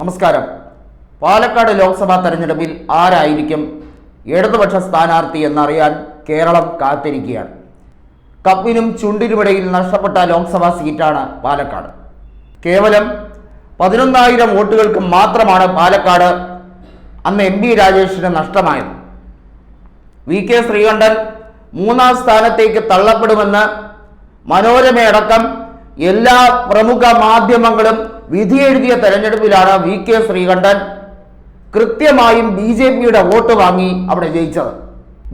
നമസ്കാരം. പാലക്കാട് ലോക്സഭാ തെരഞ്ഞെടുപ്പിൽ ആരായിരിക്കും ഇടതുപക്ഷ സ്ഥാനാർത്ഥി എന്നറിയാൻ കേരളം കാത്തിരിക്കുകയാണ്. കപ്പിനും ചുണ്ടിനുമിടയിൽ നഷ്ടപ്പെട്ട ലോക്സഭാ സീറ്റാണ് പാലക്കാട്. കേവലം പതിനൊന്നായിരം വോട്ടുകൾക്ക് മാത്രമാണ് പാലക്കാട് അന്ന് എം പി രാജേഷിന് നഷ്ടമായത്. വി കെ ശ്രീകണ്ഠൻ മൂന്നാം സ്ഥാനത്തേക്ക് തള്ളപ്പെടുമെന്ന് മനോരമയടക്കം എല്ലാ പ്രമുഖ മാധ്യമങ്ങളും വിധിയെഴുതിയ തെരഞ്ഞെടുപ്പിലാണ് വി കെ ശ്രീകണ്ഠൻ കൃത്യമായും ബി ജെ പിയുടെ വോട്ട് വാങ്ങി അവിടെ ജയിച്ചത്.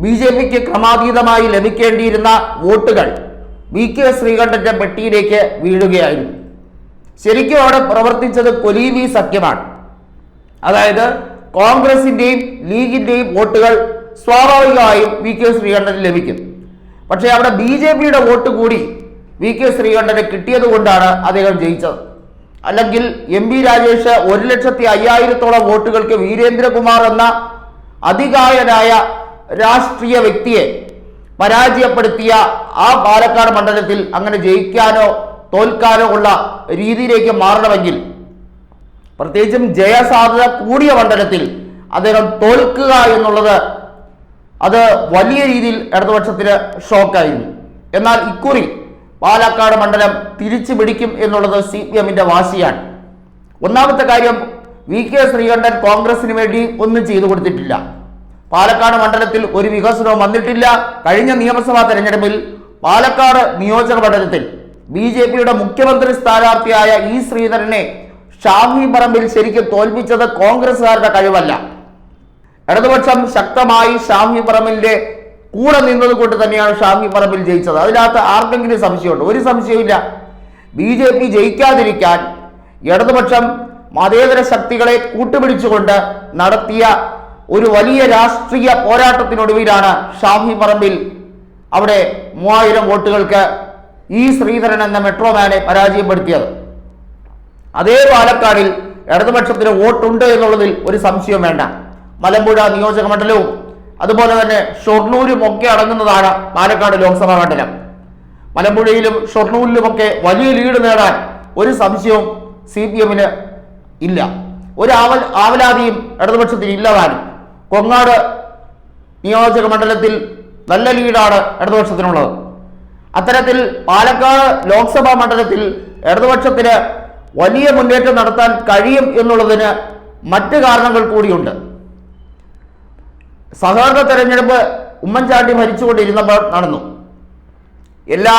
ബി ജെ പിക്ക് ക്രമാതീതമായി ലഭിക്കേണ്ടിയിരുന്ന വോട്ടുകൾ വി കെ ശ്രീകണ്ഠന്റെ പെട്ടിയിലേക്ക് വീഴുകയായിരുന്നു. ശരിക്കും അവിടെ പ്രവർത്തിച്ചത് കൊലീവി സഖ്യമാണ്. അതായത് കോൺഗ്രസിന്റെയും ലീഗിന്റെയും വോട്ടുകൾ സ്വാഭാവികമായും വി കെ ശ്രീകണ്ഠന് ലഭിക്കും. പക്ഷേ അവിടെ ബി ജെ പിയുടെ വോട്ട് കൂടി വി കെ ശ്രീകണ്ഠന് കിട്ടിയത് കൊണ്ടാണ് അദ്ദേഹം ജയിച്ചത്. അല്ലെങ്കിൽ എം പി രാജേഷ് ഒരു ലക്ഷത്തി അയ്യായിരത്തോളം വോട്ടുകൾക്ക് വീരേന്ദ്രകുമാർ എന്ന അതികായനായ രാഷ്ട്രീയ വ്യക്തിയെ പരാജയപ്പെടുത്തിയ ആ പാലക്കാട് മണ്ഡലത്തിൽ അങ്ങനെ ജയിക്കാനോ തോൽക്കാനോ ഉള്ള രീതിയിലേക്ക് മാറണമെങ്കിൽ പ്രത്യേകിച്ചും ജയസാധ്യത കൂടിയ മണ്ഡലത്തിൽ അദ്ദേഹം തോൽക്കുക എന്നുള്ളത് അത് വലിയ രീതിയിൽ ഇടതുപക്ഷത്തിന് ഷോക്കായിരുന്നു. എന്നാൽ ഇക്കുറി പാലക്കാട് മണ്ഡലം തിരിച്ചു പിടിക്കും എന്നുള്ളത് സി പി എമ്മിന്റെ വാശിയാണ്. ഒന്നാമത്തെ കാര്യം വി കെ ശ്രീകണ്ഠൻ കോൺഗ്രസിന് വേണ്ടി ഒന്നും ചെയ്തു കൊടുത്തിട്ടില്ല. പാലക്കാട് മണ്ഡലത്തിൽ ഒരു വികസനവും വന്നിട്ടില്ല. കഴിഞ്ഞ നിയമസഭാ തെരഞ്ഞെടുപ്പിൽ പാലക്കാട് നിയോജക മണ്ഡലത്തിൽ ബി ജെ പിയുടെ മുഖ്യമന്ത്രി സ്ഥാനാർത്ഥിയായ ഇ ശ്രീധരനെ ഷാഹി പറമ്പിൽ ശരിക്കും തോൽപ്പിച്ചത് കോൺഗ്രസുകാരുടെ കഴിവല്ല. ഇടതുപക്ഷം ശക്തമായി ഷാഹി പറമ്പിലിന്റെ കൂടെ നിന്നത് കൊണ്ട് തന്നെയാണ് ഷാമി പറമ്പിൽ ജയിച്ചത്. അതിനകത്ത് ആർക്കെങ്കിലും സംശയമുണ്ട്? ഒരു സംശയമില്ല ബി ജെ പി ജയിക്കാതിരിക്കാൻ ഇടതുപക്ഷം മതേതര ശക്തികളെ കൂട്ടുപിടിച്ചുകൊണ്ട് നടത്തിയ ഒരു വലിയ രാഷ്ട്രീയ പോരാട്ടത്തിനൊടുവിലാണ് ഷാഹി പറമ്പിൽ അവിടെ മൂവായിരം വോട്ടുകൾക്ക് ഈ ശ്രീധരൻ എന്ന മെട്രോമാനെ പരാജയപ്പെടുത്തിയത്. അതേ പാലക്കാടിൽ ഇടതുപക്ഷത്തിന് വോട്ടുണ്ട് എന്നുള്ളതിൽ ഒരു സംശയം വേണ്ട. മലമ്പുഴ നിയോജക മണ്ഡലവും അതുപോലെ തന്നെ ഷൊർണൂരും ഒക്കെ അടങ്ങുന്നതാണ് പാലക്കാട് ലോക്സഭാ മണ്ഡലം. മലമ്പുഴയിലും ഷൊർണൂരിലുമൊക്കെ വലിയ ലീഡ് നേടാൻ ഒരു സംശയവും സി പി എമ്മിന് ഇല്ല. ഒരു ആവൽ ആവലാതിയും ഇടതുപക്ഷത്തിന് ഇല്ലതാനും. കൊങ്ങാട് നിയോജക മണ്ഡലത്തിൽ നല്ല ലീഡാണ് ഇടതുപക്ഷത്തിനുള്ളത്. അത്തരത്തിൽ പാലക്കാട് ലോക്സഭാ മണ്ഡലത്തിൽ ഇടതുപക്ഷത്തിന് വലിയ മുന്നേറ്റം നടത്താൻ കഴിയും എന്നുള്ളതിന് മറ്റ് കാരണങ്ങൾ കൂടിയുണ്ട്. സഹകരണ തെരഞ്ഞെടുപ്പ് ഉമ്മൻചാണ്ടി ഭരിച്ചുകൊണ്ടിരുന്നപ്പോൾ നടന്നു. എല്ലാ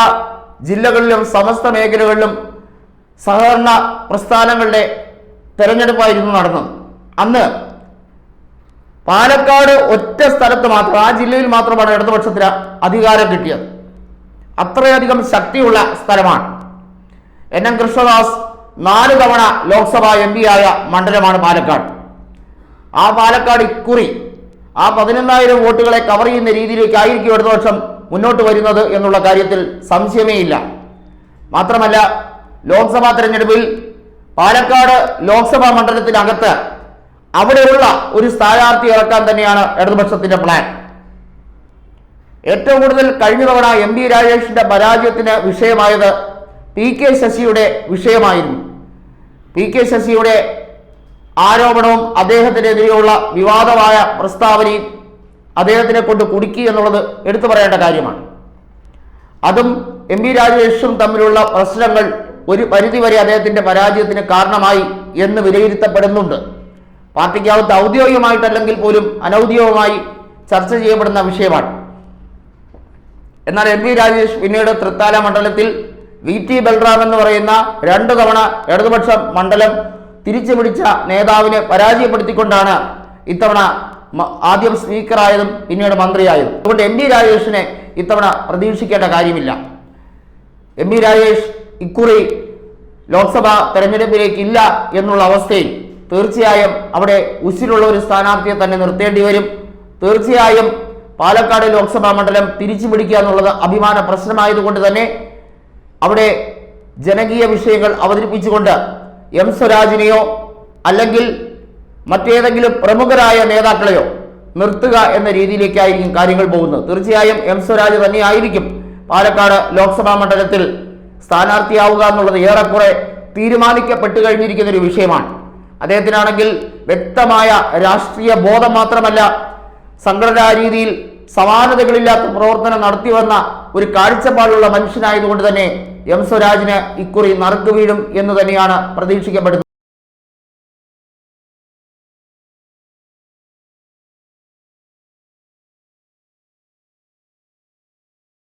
ജില്ലകളിലും സമസ്ത മേഖലകളിലും സഹകരണ പ്രസ്ഥാനങ്ങളുടെ തെരഞ്ഞെടുപ്പായിരുന്നു നടന്നത്. അന്ന് പാലക്കാട് ഒറ്റ സ്ഥലത്ത് മാത്രം ആ ജില്ലയിൽ മാത്രമാണ് ഇടതുപക്ഷത്തിന് അധികാരം കിട്ടിയത്. അത്രയധികം ശക്തിയുള്ള സ്ഥലമാണ്. എൻ. എം. കൃഷ്ണദാസ് നാല് തവണ ലോക്സഭാ എം ആയ മണ്ഡലമാണ് പാലക്കാട്. ആ പാലക്കാട് ഇക്കുറി ആ പതിനൊന്നായിരം വോട്ടുകളെ കവർ ചെയ്യുന്ന രീതിയിലേക്ക് രീതിയിലേക്കായിരിക്കും ഇടതുപക്ഷം മുന്നോട്ട് വരുന്നത് എന്നുള്ള കാര്യത്തിൽ സംശയമേ ഇല്ല. മാത്രമല്ല ലോക്സഭാ തെരഞ്ഞെടുപ്പിൽ പാലക്കാട് ലോക്സഭാ മണ്ഡലത്തിനകത്ത് അവിടെയുള്ള ഒരു സ്ഥാനാർത്ഥി ഇറക്കാൻ തന്നെയാണ് ഇടതുപക്ഷത്തിന്റെ പ്ലാൻ ഏറ്റവും കൂടുതൽ കഴിഞ്ഞ തവണ എം പി രാജേഷിന്റെ പരാജയത്തിന് വിഷയമായത് പി കെ ശശിയുടെ വിഷയമായിരുന്നു. പി കെ ശശിയുടെ ആരോപണവും അദ്ദേഹത്തിനെതിരെയുള്ള വിവാദമായ പ്രസ്താവനയും അദ്ദേഹത്തിനെ കൊണ്ട് കുടുക്കി എന്നുള്ളത് എടുത്തു പറയേണ്ട കാര്യമാണ്. അതും എം വി രാജേഷും തമ്മിലുള്ള പ്രശ്നങ്ങൾ ഒരു പരിധിവരെ അദ്ദേഹത്തിന്റെ പരാജയത്തിന് കാരണമായി എന്ന് വിലയിരുത്തപ്പെടുന്നുണ്ട്. പാർട്ടിക്കകത്ത് ഔദ്യോഗികമായിട്ടല്ലെങ്കിൽ പോലും അനൗദ്യോഗികമായി ചർച്ച ചെയ്യപ്പെടുന്ന വിഷയമാണ്. എന്നാൽ എം വി രാജേഷ് പിന്നീട് തൃത്താല മണ്ഡലത്തിൽ വി ടി ബൽറാം എന്ന് പറയുന്ന രണ്ടു തവണ ഇടതുപക്ഷ മണ്ഡലം തിരിച്ചു പിടിച്ച നേതാവിനെ പരാജയപ്പെടുത്തിക്കൊണ്ടാണ് ഇത്തവണ ആദ്യം സ്പീക്കറായതും പിന്നീട് മന്ത്രിയായതും. അതുകൊണ്ട് എം പി രാജേഷിനെ ഇത്തവണ പ്രതീക്ഷിക്കേണ്ട കാര്യമില്ല. എം പി രാജേഷ് ഇക്കുറി ലോക്സഭാ തെരഞ്ഞെടുപ്പിലേക്ക് ഇല്ല എന്നുള്ള അവസ്ഥയിൽ തീർച്ചയായും അവിടെ ഉസിലുള്ള ഒരു സ്ഥാനാർത്ഥിയെ തന്നെ നിർത്തേണ്ടി വരും. തീർച്ചയായും പാലക്കാട് ലോക്സഭാ മണ്ഡലം തിരിച്ചു പിടിക്കുക എന്നുള്ളത് അഭിമാന പ്രശ്നമായതുകൊണ്ട് തന്നെ അവിടെ ജനകീയ വിഷയങ്ങൾ അവതരിപ്പിച്ചുകൊണ്ട് എം സ്വരാജിനെയോ അല്ലെങ്കിൽ മറ്റേതെങ്കിലും പ്രമുഖരായ നേതാക്കളെയോ നിർത്തുക എന്ന രീതിയിലേക്കായിരിക്കും കാര്യങ്ങൾ പോകുന്നത്. തീർച്ചയായും എം സ്വരാജ് തന്നെയായിരിക്കും പാലക്കാട് ലോക്സഭാ മണ്ഡലത്തിൽ സ്ഥാനാർത്ഥിയാവുക എന്നുള്ളത് ഏറെക്കുറെ തീരുമാനിക്കപ്പെട്ടു കഴിഞ്ഞിരിക്കുന്ന ഒരു വിഷയമാണ്. അദ്ദേഹത്തിനാണെങ്കിൽ വ്യക്തമായ രാഷ്ട്രീയ ബോധം മാത്രമല്ല സംഘടനാ രീതിയിൽ സമാനതകളില്ലാത്ത പ്രവർത്തനം നടത്തി വന്ന ഒരു കാഴ്ചപ്പാടുള്ള മനുഷ്യനായതുകൊണ്ട് തന്നെ എം സ്വരാജിന് ഇക്കുറി നറുക്ക് വീഴും എന്ന് തന്നെയാണ് പ്രതീക്ഷിക്കപ്പെടുന്നത്.